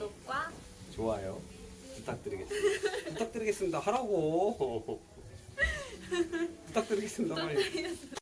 구독과 좋아요 부탁드리겠습니다. 부탁드리겠습니다. 하라고. 부탁드리겠습니다. 빨리. 부탁드리겠습니다.